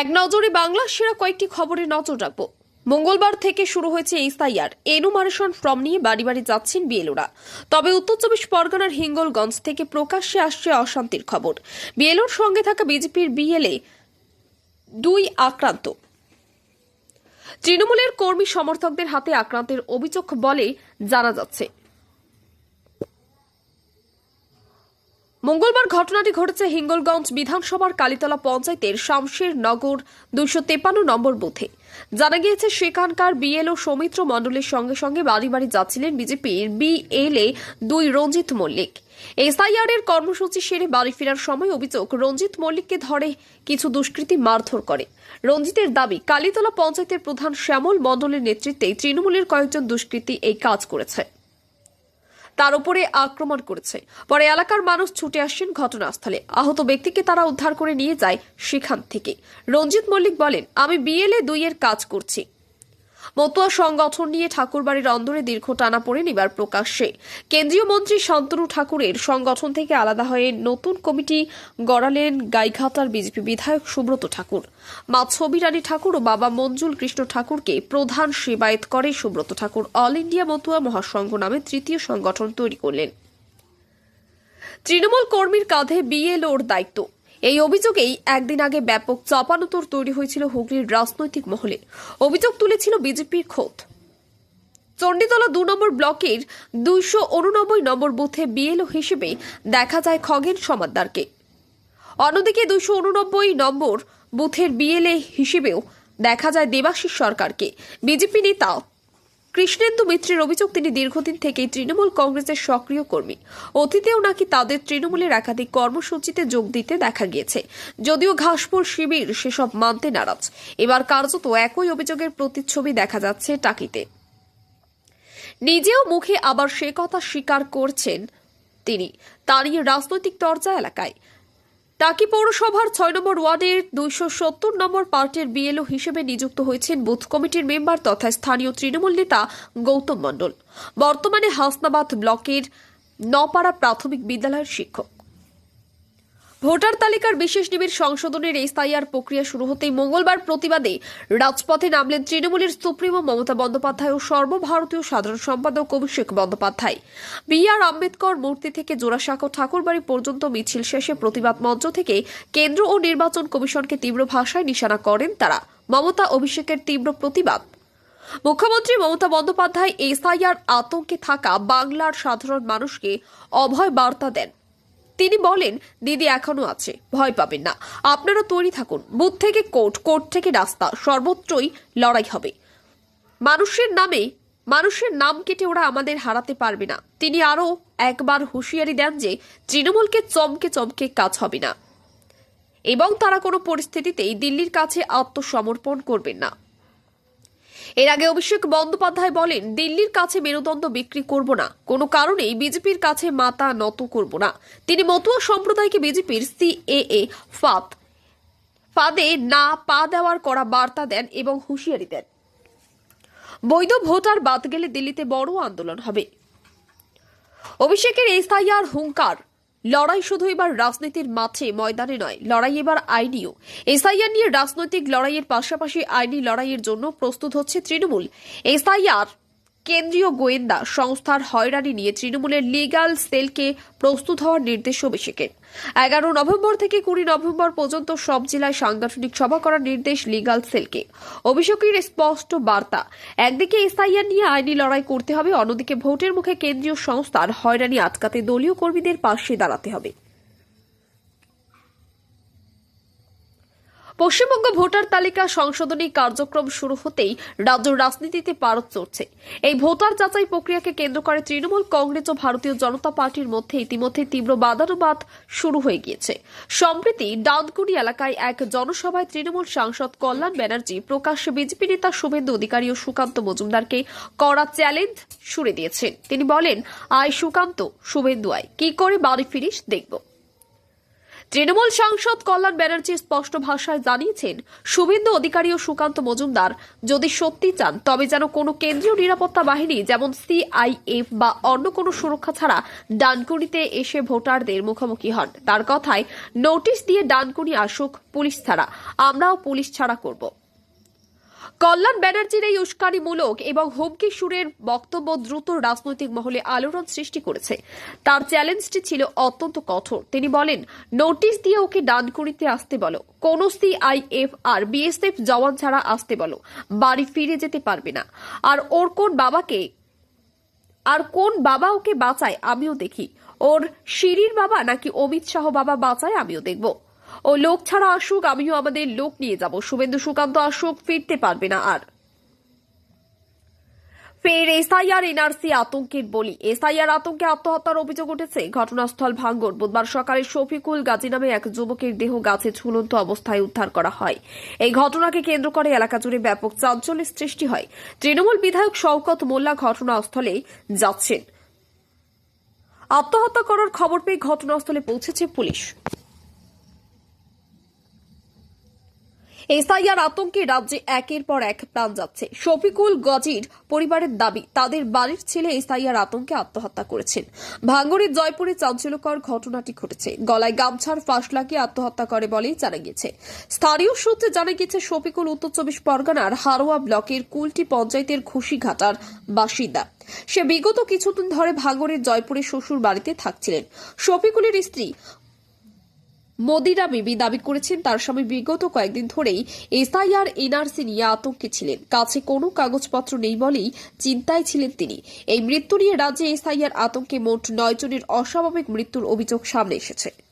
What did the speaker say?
এক নজরে বাংলা সেরা কয়েকটি খবরে নজর রাখব। মঙ্গলবার থেকে শুরু হয়েছে এসআইআর এনুমারেশন ফর্ম নিয়ে বাড়ি বাড়ি যাচ্ছেন বিএলওরা। তবে উত্তর চব্বিশ পরগনার হিঙ্গলগঞ্জ থেকে প্রকাশ্যে আসছে অশান্তির খবর। বিএলওর সঙ্গে থাকা বিজেপির বিএলএ দুই আক্রান্ত। তৃণমূলের কর্মী সমর্থকদের হাতে আক্রান্তের অভিযোগ বলে জানা যাচ্ছে। মঙ্গলবার ঘটনাটি ঘটেছে হিঙ্গলগঞ্জ বিধানসভার কালীতলা পঞ্চায়েতের শামশের নগর দুইশো তেপান্ন নম্বর বুথে। জানা গিয়েছে, সেখানকার বিএলও সৌমিত্র মণ্ডলের সঙ্গে সঙ্গে বাড়ি বাড়ি যাচ্ছিলেন বিজেপির বিএলএ দুই রঞ্জিত মল্লিক। এসআইআর এর কর্মসূচি সেরে বাড়ি ফেরার সময় অভিযোগ, রঞ্জিত মল্লিককে ধরে কিছু দুষ্কৃতী মারধর করে। রঞ্জিতের দাবি, কালীতলা পঞ্চায়েতের প্রধান শ্যামল মণ্ডলের নেতৃত্বে তৃণমূলের কয়েকজন দুষ্কৃতী এই কাজ করেছে। তার উপরে আক্রমণ করেছে। পরে এলাকার মানুষ ছুটে আসেন ঘটনাস্থলে। আহত ব্যক্তিকে তারা উদ্ধার করে নিয়ে যায় সেখান থেকে। রঞ্জিত মল্লিক বলেন, আমি বিএলএ দুইয়ের কাজ করছি। মতুয়া সংগঠন নিয়ে ঠাকুরবাড়ির অন্দরে দীর্ঘ টানা পড়ে এবার প্রকাশ্যে। কেন্দ্রীয় মন্ত্রী শান্তনু ঠাকুরের সংগঠন থেকে আলাদা হয়ে নতুন কমিটি গড়ালেন গাইঘাটার বিজেপি বিধায়ক সুব্রত ঠাকুর। মা ছবি রানী ঠাকুর ও বাবা মঞ্জুল কৃষ্ণ ঠাকুরকে প্রধান সেবায়েত করে সুব্রত ঠাকুর অল ইন্ডিয়া মতুয়া মহাসংঘ নামে তৃতীয় সংগঠন তৈরি করলেন। তৃণমূল কর্মীর কাঁধে বিএলওর দায়িত্ব। এই অভিযোগেই একদিন আগে ব্যাপক চাপানুতর তৈরি হয়েছিল হুগলির রাজনৈতিক মহলে। অভিযোগ তুলেছিল বিজেপির খোদ। চণ্ডীতলা দু নম্বর ব্লকের দুইশো উননব্বই নম্বর বুথে বিএলও হিসেবে দেখা যায় খগেন সমাদ্দারকে। অন্যদিকে দুইশো উননব্বই নম্বর বুথের বিএলএ হিসেবেও দেখা যায় দেবাশিস সরকারকে। বিজেপি নেতা কৃষ্ণেন্দু মিত্রের অভিযোগ, তিনি দীর্ঘদিন থেকেই তৃণমূল কংগ্রেসের সক্রিয় কর্মী। অতীতেও নাকি তাদের তৃণমূলের একাধিক কর্মসূচিতে যোগ দিতে দেখা গিয়েছে। যদিও ঘাসপুর শিবির সেসব মানতে নারাজ। এবার কার্যত একই অভিযোগের প্রতিচ্ছবি দেখা যাচ্ছে টাকিতে। নিজেও মুখে আবার সে কথা স্বীকার করছেন তিনি। তারই রাজনৈতিক চর্চা এলাকায়। টাকি পৌরসভার ছয় নম্বর ওয়ার্ডের দুইশো সত্তর নম্বর পার্টির বিএলও হিসেবে নিযুক্ত হয়েছেন বুথ কমিটির মেম্বার তথা স্থানীয় তৃণমূল নেতা গৌতম মণ্ডল। বর্তমানে হাসনাবাদ ব্লকের নপাড়া প্রাথমিক বিদ্যালয়ের শিক্ষক। ভোটার তালিকার বিশেষ নিবিড় সংশোধনের এসআইআর প্রক্রিয়া শুরু হতেই মঙ্গলবার প্রতিবাদে রাজপথে নামলেন তৃণমূলের সুপ্রিমো মমতা বন্দ্যোপাধ্যায় ও সর্বভারতীয় সাধারণ সম্পাদক অভিষেক বন্দ্যোপাধ্যায়। বি আর আম্বেদকর মূর্তি থেকে জোড়াসাঁকো ঠাকুরবাড়ি পর্যন্ত মিছিল শেষে প্রতিবাদ মঞ্চ থেকে কেন্দ্র ও নির্বাচন কমিশনকে তীব্র ভাষায় নিশানা করেন তারা। মমতা অভিষেকের তীব্র প্রতিবাদ। মুখ্যমন্ত্রী মমতা বন্দ্যোপাধ্যায় এসআইআর আতঙ্কে থাকা বাংলার সাধারণ মানুষকে অভয় বার্তা দেন। তিনি বলেন, দিদি এখনও আছে, ভয় পাবেন না। আপনারা তৈরি থাকুন। বুথ থেকে কোর্ট কোর্ট থেকে রাস্তা, সর্বত্রই লড়াই হবে। মানুষের নামে, মানুষের নাম কেটে ওরা আমাদের হারাতে পারবে না। তিনি আরও একবার হুঁশিয়ারি দেন যে, তৃণমূলকে চমকে চমকে কাজ হবে না। এবং তারা কোনো পরিস্থিতিতেই দিল্লির কাছে আত্মসমর্পণ করবেন না। এর আগে অভিষেক বন্দ্যোপাধ্যায় বলেন, দিল্লির কাছে মেরুদণ্ড বিক্রি করব না। কোনো কারণেই বিজেপির কাছে মাথা নত করব না। তিনি মতুয়া সম্প্রদায়কে বিজেপির সিএএ ফাত ফাদে না পা দেওয়ার করা বার্তা দেন এবং হুঁশিয়ারি দেন। বৈধ ভোটার বাদ গেলে দিল্লিতে বড় আন্দোলন হবে। অভিষেকের এসআইআর হুঙ্কার লড়াই শুধু এবার রাজনীতির মাঠে, ময়দানে নয়, লড়াই এবার আইনিও। এসআইআর নিয়ে রাজনৈতিক লড়াইয়ের পাশাপাশি আইনি লড়াইয়ের জন্য প্রস্তুত হচ্ছে তৃণমূল। এসআইআর কেন্দ্রীয় গোয়েন্দা সংস্থার হয়রানি নিয়ে তৃণমূলের লিগাল সেলকে প্রস্তুত হওয়ার নির্দেশ অভিষেকের এগারো নভেম্বর থেকে কুড়ি নভেম্বর পর্যন্ত সব জেলায় সাংগঠনিক সভা করার নির্দেশ লিগাল সেলকে অভিষেকের স্পষ্ট বার্তা, একদিকে এসআইআর নিয়ে আইনি লড়াই করতে হবে, অন্যদিকে ভোটের মুখে কেন্দ্রীয় সংস্থার হয়রানি আটকাতে দলীয় কর্মীদের পাশে দাঁড়াতে হবে। পশ্চিমবঙ্গ ভোটার তালিকা সংশোধনী কার্যক্রম শুরু হতেই রাজ্য রাজনীতিতে পারত চড়ছে। এই ভোটার যাচাই প্রক্রিয়াকে কেন্দ্র করে তৃণমূল, কংগ্রেস ও ভারতীয় জনতা পার্টির মধ্যে ইতিমধ্যে তীব্র বাদানুবাদ শুরু হয়ে গিয়েছে। সম্প্রতি ডানকুনি এলাকায় এক জনসভায় তৃণমূল সাংসদ কল্যাণ ব্যানার্জি প্রকাশ্যে বিজেপি নেতা শুভেন্দু অধিকারী ও সুকান্ত মজুমদারকে কড়া চ্যালেঞ্জ ছুড়ে দিয়েছেন। তিনি বলেন, আয় সুকান্ত, শুভেন্দু আয়। কি করে বাড়ি ফিরিস, দেখব। তৃণমূল সাংসদ কল্যাণ ব্যানার্জি স্পষ্ট ভাষায় জানিয়েছেন, শুভেন্দু অধিকারী ও সুকান্ত মজুমদার যদি সত্যি চান, তবে যেন কোনো কেন্দ্রীয় নিরাপত্তা বাহিনী যেমন সিআইএফ বা অন্য কোনো সুরক্ষা ছাড়া ডানকুনিতে এসে ভোটারদের মুখোমুখি হন। তার কথায়, নোটিশ দিয়ে ডানকুনি আসুক, পুলিশ ছাড়া। আমরাও পুলিশ ছাড়া করব। কল্যাণ ব্যানার্জির এই উস্কানিমূলক এবং হুমকি সুরের বক্তব্য দ্রুত রাজনৈতিক মহলে আলোড়ন সৃষ্টি করেছে। তার চ্যালেঞ্জটি ছিল অত্যন্ত কঠোর। তিনি বলেন, নোটিশ দিয়ে ওকে ডানকুনিতে আসতে বলো। কোন সিআইএফ আর বিএসএফ জওয়ান ছাড়া আসতে বলো। বাড়ি ফিরে যেতে পারবে না। আর ওর কোন বাবাকে, আর কোন বাবা ওকে বাঁচায় আমিও দেখি। ওর শিরির বাবা নাকি অমিত শাহ বাবা বাঁচায় আমিও দেখব। ও লোক ছাড়া আসুক, আমিও আমাদের লোক নিয়ে যাব। শুভেন্দু সুকান্ত আসুক, ফিরতে পারবে না আর। ফের এসআইআর, এনআরসি আতঙ্কের বলি। এসআইআর আতঙ্কে আত্মহত্যার অভিযোগ উঠেছে। ঘটনাস্থল ভাঙ্গর। বুধবার সকালে শফিকুল গাজী নামে এক যুবকের দেহ গাছে ঝুলন্ত অবস্থায় উদ্ধার করা হয়। এই ঘটনাকে কেন্দ্র করে এলাকা জুড়ে ব্যাপক চাঞ্চল্যের সৃষ্টি হয়। তৃণমূল বিধায়ক শওকত মোল্লা ঘটনাস্থলে যাচ্ছেন। আত্মহত্যা করার খবর পেয়ে ঘটনাস্থলে পৌঁছেছে পুলিশ। এসআইআর আতঙ্কে রাজ্যে একের পর এক প্রাণ যাচ্ছে। শফিকুল গজির পরিবারের দাবি, তাদের বাড়ির ছেলে এসআইআর আতঙ্কে আত্মহত্যা করেছেন। ভাঙ্গরের জয়পুরে চাঞ্চল্যকর ঘটনাটি ঘটেছে। গলায় গামছার ফাঁস লাগিয়ে আত্মহত্যা করে বলেই জানা গেছে স্থানীয় সূত্রে জানা গেছে শফিকুল উত্তর চব্বিশ পরগনার হারোয়া ব্লকের কুলটি পঞ্চায়েতের খুশিঘাটার বাসিন্দা। সে বিগত কিছুদিন ধরে ভাঙ্গরের জয়পুরে শ্বশুর বাড়িতে থাকছিলেন। শফিকুলের স্ত্রী মোদিরা বিবি দাবি করেছেন তার স্বামী বিগত কয়েকদিন ধরেই এসআইআর, এনআরসি নিয়ে আতঙ্কে ছিলেন। কাছে কোনো কাগজপত্র নেই বলেই চিন্তায় ছিলেন তিনি। এই মৃত্যু নিয়ে রাজ্যে এসআইআর আতঙ্কে মোট নয় জনের অস্বাভাবিক মৃত্যুর অভিযোগ সামনে এসেছে।